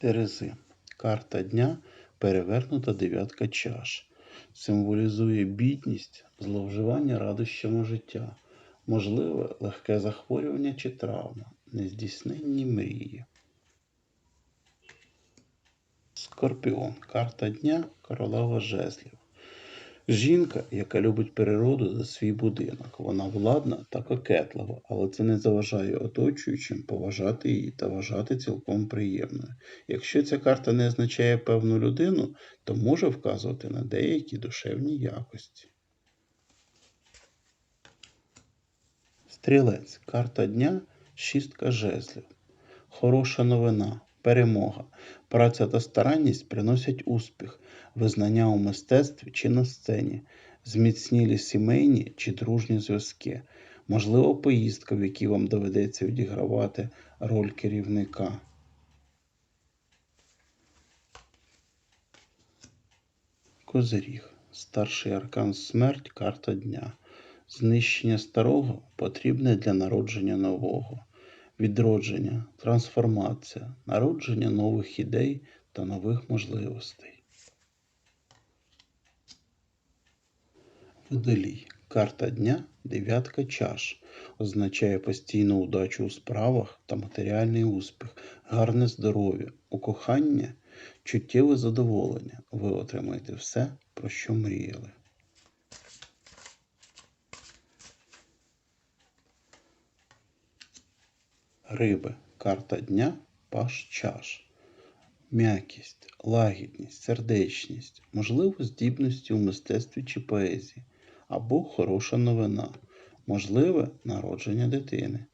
Терези. Карта дня перевернута дев'ятка чаш. Символізує бідність, зловживання радощами життя, можливе легке захворювання чи травма, нездійсненні мрії. Скорпіон. Карта дня королева жезлів. Жінка, яка любить природу за свій будинок. Вона владна та кокетлива, але це не заважає оточуючим поважати її та вважати цілком приємною. Якщо ця карта не означає певну людину, то може вказувати на деякі душевні якості. Стрілець. Карта дня шістка жезлів. Хороша новина, перемога. Праця та старанність приносять успіх, визнання у мистецтві чи на сцені, зміцнілі сімейні чи дружні зв'язки, можливо, поїздка, в якій вам доведеться відігравати роль керівника. Козиріг. Старший аркан смерть, карта дня. Знищення старого потрібне для народження нового. Відродження, трансформація, народження нових ідей та нових можливостей. Водолій. Карта дня дев'ятка чаш. Означає постійну удачу у справах та матеріальний успіх, гарне здоров'я, у кохання, чуттєве задоволення. Ви отримаєте все, про що мріяли. Риби. Карта дня паш чаш. М'якість, лагідність, сердечність, можливо, здібності у мистецтві чи поезії, або хороша новина, можливе народження дитини.